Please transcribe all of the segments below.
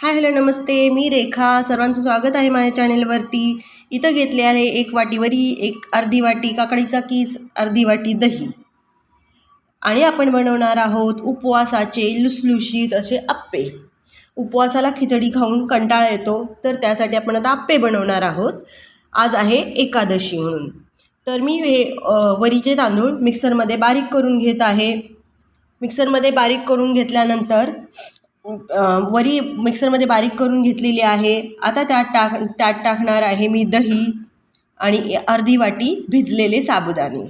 Hi hello नमस्ते. मी रेखा. सर्वांचं स्वागत आहे माझ्या चॅनेलवरती. इथं घेतले आहे एक वाटी वरी एक अर्धी वाटी काकडीचा किस अर्धी वाटी दही. आणि आपण बनवणार आहोत उपवासाचे लुसलुशीत असे आप्पे. उपवासाला खिचडी खाऊन कंटाळा येतो तर त्यासाठी आपण आता आप्पे बनवणार आहोत. आज आहे एकादशी म्हणून. तर मी हे वरीचे तांदूळ मिक्सरमध्ये बारीक करून घेत आहे. मिक्सरमध्ये बारीक करून घेतल्यानंतर वरी मिक्सरमध्ये बारीक करून घेतलेली आहे. आता त्यात टाक त्यात टाकणार आहे मी दही आणि अर्धी वाटी भिजलेले साबुदाणे.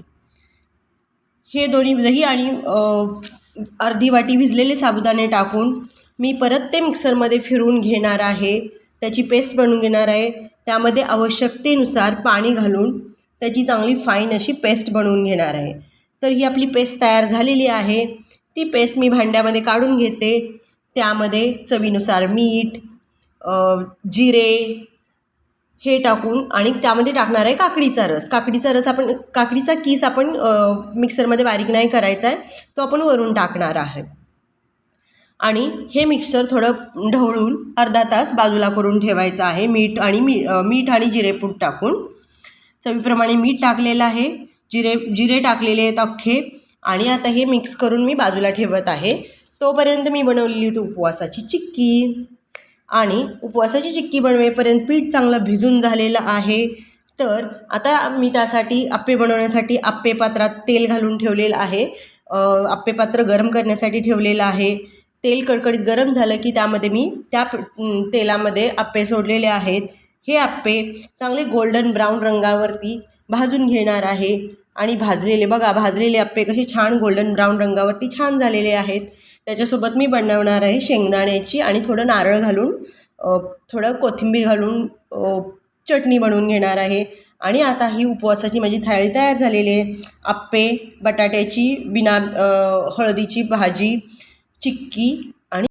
हे दोन्ही दही आणि अर्धी वाटी भिजलेले साबुदाणे टाकून मी परत ते मिक्सरमध्ये फिरून घेणार आहे. त्याची पेस्ट बनवून घेणार आहे. त्यामध्ये आवश्यकतेनुसार पाणी घालून त्याची चांगली फाईन अशी पेस्ट बनवून घेणार आहे. तर ही आपली पेस्ट तयार झालेली आहे. ती पेस्ट मी भांड्यामध्ये काढून घेते. त्यामध्ये चवीनुसार मीठ जिरे हे टाकून आणि त्यामध्ये टाकणार आहे काकडीचा रस. काकडीचा रस आपण काकडीचा किस आपण मिक्सरमध्ये बारीक नाही करायचा आहे तो आपण वरून टाकणार आहे. आणि हे मिक्सर थोडं ढवळून अर्धा तास बाजूला करून ठेवायचं आहे. मीठ आणि मी मीठ आणि जिरेपूड टाकून. चवीप्रमाणे मीठ टाकलेलं आहे. जिरे जिरे टाकलेले आहेत अख्खे. आणि आता हे मिक्स करून मी बाजूला ठेवत आहे. तोपर्यंत मी बनवलेली होती उपवासाची चिक्की. आणि उपवासाची चिक्की बनवेपर्यंत पीठ चांगलं भिजून झालेलं आहे. तर आता मी त्यासाठी आप्पे बनवण्यासाठी आप्पे पात्रात तेल घालून ठेवलेलं आहे. आप्पे पात्र गरम करण्यासाठी ठेवलेलं आहे. तेल कडकडीत गरम झालं की त्यामध्ये मी त्या तेलामध्ये आप्पे सोडलेले आहेत. हे आप्पे चांगले गोल्डन ब्राऊन रंगावरती भाजून घेणार आहे. आणि भाजलेले बघा भाजलेले आप्पे कसे छान गोल्डन ब्राऊन रंगावरती छान झालेले आहेत. त्याच्यासोबत मी बनवणार आहे शेंगदाण्याची आणि थोडं नारळ घालून थोडं कोथिंबीर घालून चटणी बनवून घेणार आहे. आणि आता ही उपवासाची माझी थाळी तयार झालेली आहे. आप्पे बटाट्याची बिना हळदीची भाजी चिक्की